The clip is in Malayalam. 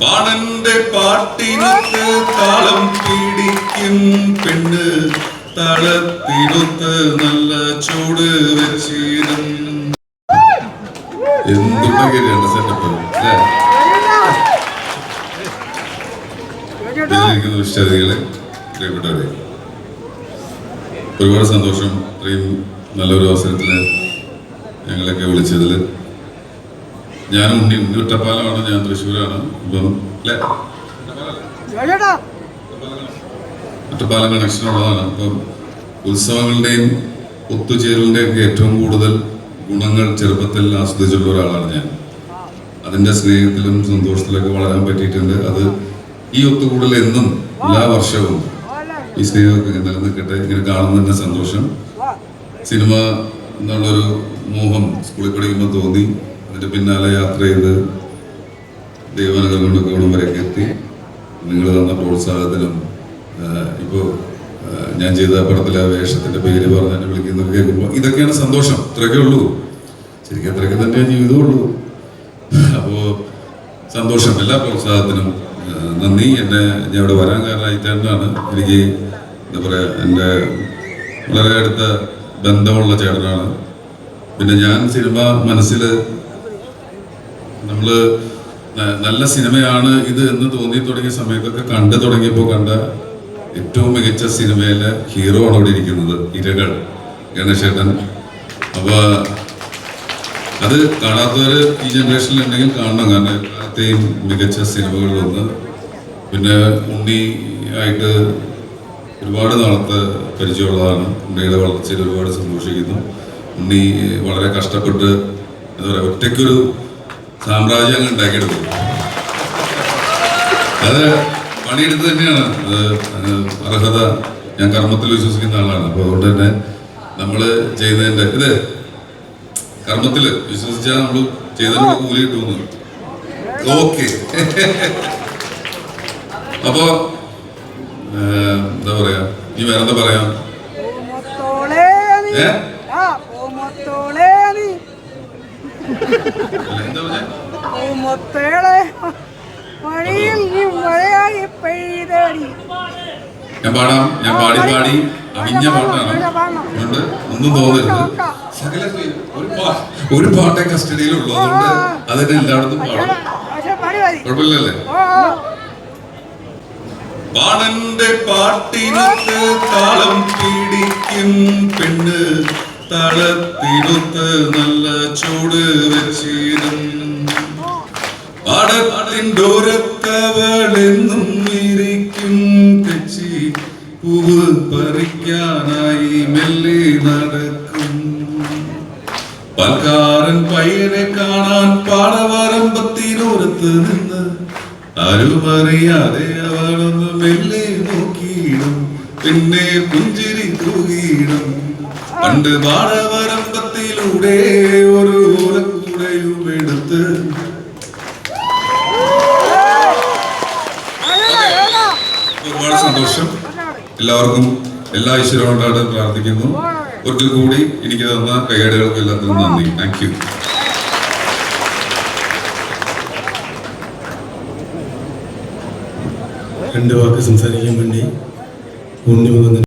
പാണന്റെ പാട്ടിനൊത്ത് താളം പിടിക്കും പെണ്ണ്. തളത്തിനൊത്ത് നല്ല ചൂട് വെച്ചിരും എന്തുണ്ടെങ്കിലും സെറ്റപ്പ് വിശ്വാസികളെ പ്രിയപ്പെട്ടവരെ ഒരുപാട് സന്തോഷം. ഇത്രയും നല്ലൊരു അവസരത്തിൽ ഞങ്ങളൊക്കെ വിളിച്ചതിൽ ഞാൻ ഉണ്ണി ഉണ്ണി ഒറ്റപ്പാലമാണ് ഞാൻ തൃശ്ശൂരാണ്. ഇപ്പം അല്ലേ? ഒറ്റപ്പാലം കണക്ഷനുള്ളതാണ്. അപ്പം ഉത്സവങ്ങളുടെയും ഒത്തുചേരലിന്റെയും ഒക്കെ ഏറ്റവും കൂടുതൽ ഗുണങ്ങൾ ചെറുപ്പത്തിൽ ആസ്വദിച്ചിട്ടുള്ള ഒരാളാണ് ഞാൻ. അതിന്റെ സ്നേഹത്തിലും സന്തോഷത്തിലൊക്കെ വളരാൻ പറ്റിയിട്ടുണ്ട്. അത് ഈ ഒത്തുകൂടൽ എന്നും എല്ലാ വർഷവും ഈ സ്നേഹമൊക്കെ നിലനിൽക്കട്ടെ. ഇങ്ങനെ കാണുന്നതിന്റെ സന്തോഷം. സിനിമ എന്നുള്ളൊരു മോഹം സ്കൂളിൽ പഠിക്കുമ്പോൾ തോന്നി. അതിന്റെ പിന്നാലെ യാത്ര ചെയ്ത് ദൈവനകൾ കൊണ്ടൊക്കെ വരെയൊക്കെ എത്തി. നിങ്ങൾ തന്ന പ്രോത്സാഹത്തിനും ഇപ്പോൾ ഞാൻ ചെയ്ത പടത്തിലെ വേഷത്തിന്റെ പേര് പറഞ്ഞ് വിളിക്കുന്ന കേൾക്കുമ്പോൾ ഇതൊക്കെയാണ് സന്തോഷം. ഇത്രയൊക്കെ ഉള്ളൂ. ശരിക്കും അത്രയൊക്കെ തന്നെ ജീവിതമുള്ളൂ അപ്പോൾ സന്തോഷം. എല്ലാ പ്രോത്സാഹത്തിനും നന്ദി. എന്നെ ഞാൻ ഇവിടെ വരാൻ കാരണമായിട്ടാണ് എനിക്ക് എന്താ പറയുക എന്റെ വളരെ അടുത്ത ബന്ധമുള്ള ചേട്ടനാണ്. പിന്നെ ഞാൻ സിനിമ മനസ്സിൽ നമ്മൾ നല്ല സിനിമയാണ് ഇത് എന്ന് തോന്നി തുടങ്ങിയ സമയത്തൊക്കെ കണ്ടു തുടങ്ങിയപ്പോൾ കണ്ട ഏറ്റവും മികച്ച സിനിമയിലെ ഹീറോ ആണ് അവിടെ ഇരിക്കുന്നത് ഇരകൾ ഗണേശേട്ടൻ. അപ്പോൾ അത് കാണാത്തവര് ഈ ജനറേഷനിൽ ഉണ്ടെങ്കിൽ കാണണം കാരണം എല്ലാത്തെയും മികച്ച സിനിമകളിൽ ഒന്ന് പിന്നെ ഉണ്ണി ആയിട്ട് ഒരുപാട് നാളത്തെ പരിചയമുള്ളതാണ് ഉണ്ണിയുടെ വളർച്ചയിൽ ഒരുപാട് സന്തോഷിക്കുന്നു. ഉണ്ണി വളരെ കഷ്ടപ്പെട്ട് എന്താ പറയുക ഒറ്റയ്ക്കൊരു സാമ്രാജ്യം അങ്ങ് ഉണ്ടാക്കിയെടുത്തു അത് പണിയെടുത്ത് തന്നെയാണ്. അത് അർഹത ഞാൻ കർമ്മത്തിൽ വിശ്വസിക്കുന്ന ആളാണ്. അപ്പോൾ അതുകൊണ്ട് തന്നെ നമ്മൾ ചെയ്തതിന്റെ ഇത് കർമ്മത്തിൽ വിശ്വസിച്ചാൽ നമ്മൾ ചെയ്തതിനുള്ള കൂലി കിട്ടുമെന്ന് ഓക്കെ. അപ്പോ ഏഹ്, എന്താ പറയാ? ഇനി വേറെ എന്താ പറയാ ഏ? എന്താ പറഞ്ഞേ? മഴയിൽ നീ മഴയായി പെയ്തടി. ഞാൻ പാടാം ഞാൻ പാടി പാടി. അവിഞ്ഞ പാട്ടാണ് അതുകൊണ്ട് ഒന്നും തോന്നരുത്. സകല ഒരു പാട്ടെ കസ്റ്റഡിയിലുള്ളൂ. അതുകൊണ്ട് അതിനെ എല്ലായിടത്തും പാടാം. കുഴപ്പമില്ലല്ലേ? ഓ ഓ. പാട്ടിനൊത്ത് താളം പിടിക്കും പെണ്ണ്. താളത്തിനൊത്ത് നല്ല ചൂട് വെച്ചിരും പാടത്തിന്റെ ഓരത്തവളെന്നും ഇരിക്കും കച്ചി പൂവ് പറിക്കാനായി മെല്ലെ നടക്കും. പാൽക്കാരൻ പയ്യനെ കാണാൻ പാടവരമ്പത്തിനോരത്ത് നിന്ന് ആരുമറിയാതെ അവളൊന്ന് മെല്ലെ നോക്കിയിടും. പിന്നെ പുഞ്ചിരി തൂകിയിടും. പണ്ട് പാടവരമ്പത്തിലൂടെ ഒരു ഓലക്കൂടയും എടുത്ത് ഒരുപാട് സന്തോഷം. എല്ലാവർക്കും എല്ലാ ഈശ്വരനോടാണ് പ്രാർത്ഥിക്കുന്നു. ഒരിക്കൽ കൂടി എനിക്ക് തന്ന കൈകാടുകൾക്ക് എല്ലാത്തിനും നന്ദി. താങ്ക് യു രണ്ട് വാക്ക് സംസാരിക്കാൻ വേണ്ടി ഉണ്ണി മുകുന്ദൻ